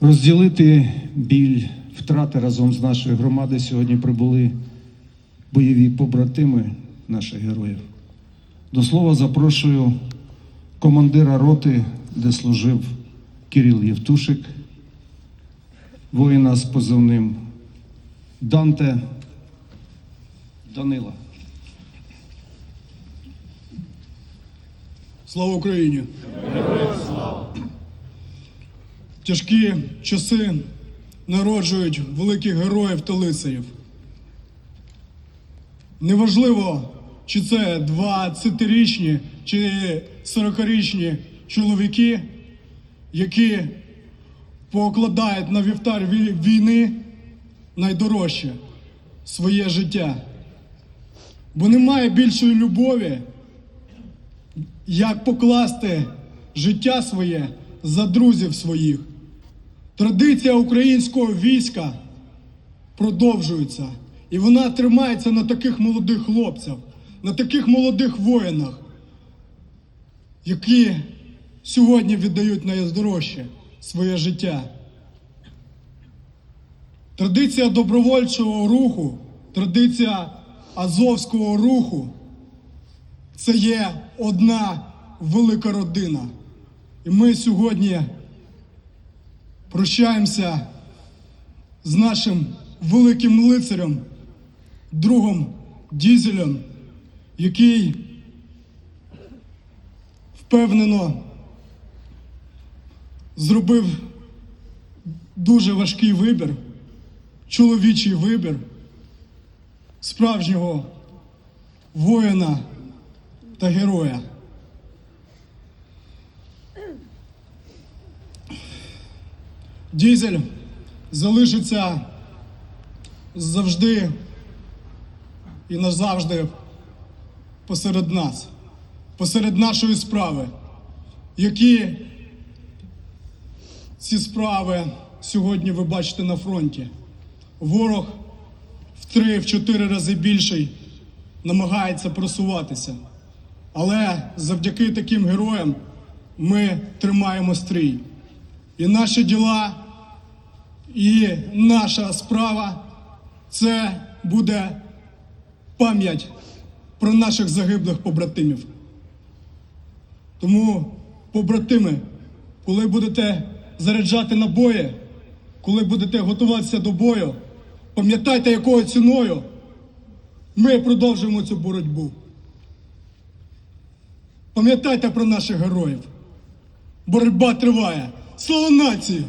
Розділити біль втрати разом з нашою громадою сьогодні прибули бойові побратими наших героїв. До слова запрошую командира роти, де служив Кирил Євтушик, воїна з позивним Данте Данила. Слава Україні! Тяжкі часи народжують великих героїв та лицарів. Неважливо, чи це 20-річні чи 40-річні чоловіки, які покладають на вівтар війни найдорожче своє життя. Бо немає більшої любові, як покласти життя своє за друзів своїх. Традиція українського війська продовжується, і вона тримається на таких молодих хлопцях, на таких молодих воїнах, які сьогодні віддають найдорожче своє життя. Традиція добровольчого руху, традиція азовського руху це є одна велика родина. І ми сьогодні прощаємося з нашим великим лицарем, другом Дізелем, який впевнено зробив дуже важкий вибір, чоловічий вибір справжнього воїна та героя. Дізель залишиться завжди і назавжди посеред нас, посеред нашої справи, які ці справи сьогодні ви бачите на фронті. Ворог в три, в чотири рази більший намагається просуватися. Але завдяки таким героям ми тримаємо стрій. І наші діла, і наша справа це буде пам'ять про наших загиблих побратимів. Тому, побратими, коли будете заряджати набої, коли будете готуватися до бою, пам'ятайте, якою ціною ми продовжуємо цю боротьбу. Пам'ятайте про наших героїв. Боротьба триває. Слава нації!